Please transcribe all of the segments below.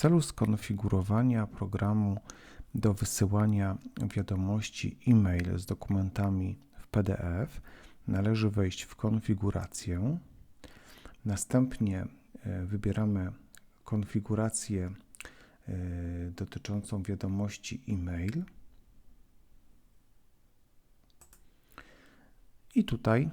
celu skonfigurowania programu do wysyłania wiadomości e-mail z dokumentami w PDF należy wejść w konfigurację. Następnie e, wybieramy konfigurację e, dotyczącą wiadomości e-mail. I tutaj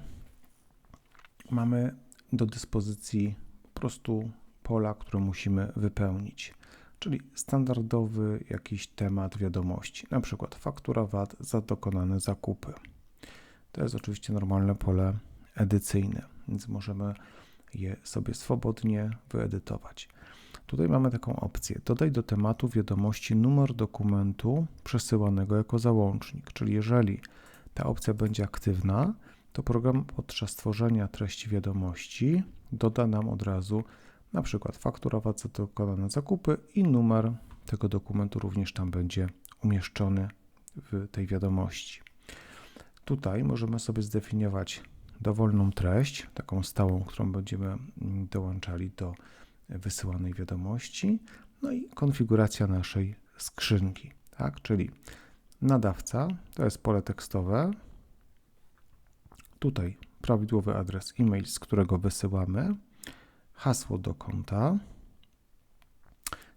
mamy do dyspozycji po prostu pola, które musimy wypełnić, czyli standardowy jakiś temat wiadomości, na przykład faktura VAT za dokonane zakupy. To jest oczywiście normalne pole edycyjne, więc możemy je sobie swobodnie wyedytować. Tutaj mamy taką opcję: dodaj do tematu wiadomości numer dokumentu przesyłanego jako załącznik, czyli jeżeli ta opcja będzie aktywna, to program podczas tworzenia treści wiadomości doda nam od razu na przykład faktura VAT za dokonane zakupy i numer tego dokumentu również tam będzie umieszczony w tej wiadomości. Tutaj możemy sobie zdefiniować dowolną treść, taką stałą, którą będziemy mm, dołączali do wysyłanej wiadomości, no i konfiguracja naszej skrzynki, tak? Czyli nadawca to jest pole tekstowe. Tutaj prawidłowy adres e-mail, z którego wysyłamy, hasło do konta,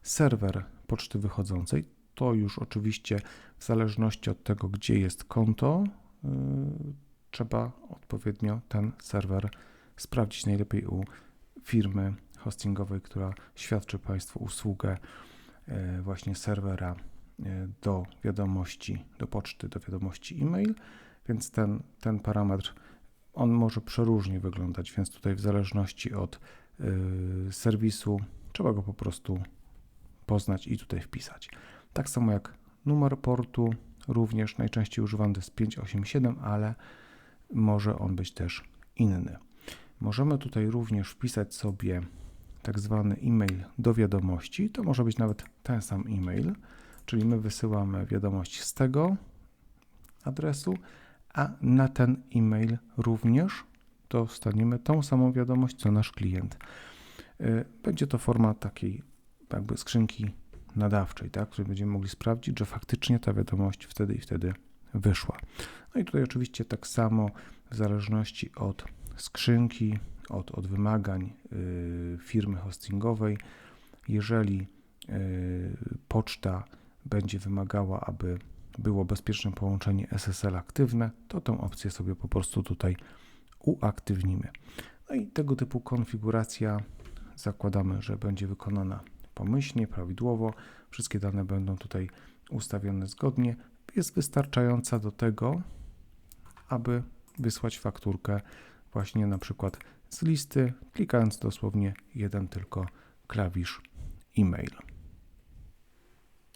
serwer poczty wychodzącej. To już oczywiście w zależności od tego, gdzie jest konto, yy, trzeba odpowiednio ten serwer sprawdzić. Najlepiej u firmy hostingowej, która świadczy Państwu usługę yy, właśnie serwera yy, do wiadomości, do poczty, do wiadomości e-mail, więc ten, ten parametr on może przeróżnie wyglądać, więc tutaj w zależności od y, serwisu trzeba go po prostu poznać i tutaj wpisać. Tak samo jak numer portu, również najczęściej używany jest 587, ale może on być też inny. Możemy tutaj również wpisać sobie tak zwany e-mail do wiadomości. To może być nawet ten sam e-mail, czyli my wysyłamy wiadomość z tego adresu, a na ten e-mail również dostaniemy tą samą wiadomość, co nasz klient. Y, będzie to forma takiej jakby skrzynki nadawczej, tak, której będziemy mogli sprawdzić, że faktycznie ta wiadomość wtedy i wtedy wyszła. No i tutaj oczywiście tak samo w zależności od skrzynki, od, od wymagań y, firmy hostingowej, jeżeli y, poczta będzie wymagała, aby było bezpieczne połączenie SSL aktywne, to tę opcję sobie po prostu tutaj uaktywnimy. No i tego typu konfiguracja zakładamy, że będzie wykonana pomyślnie, prawidłowo. Wszystkie dane będą tutaj ustawione zgodnie. Jest wystarczająca do tego, aby wysłać fakturkę właśnie na przykład z listy, klikając dosłownie jeden tylko klawisz e-mail.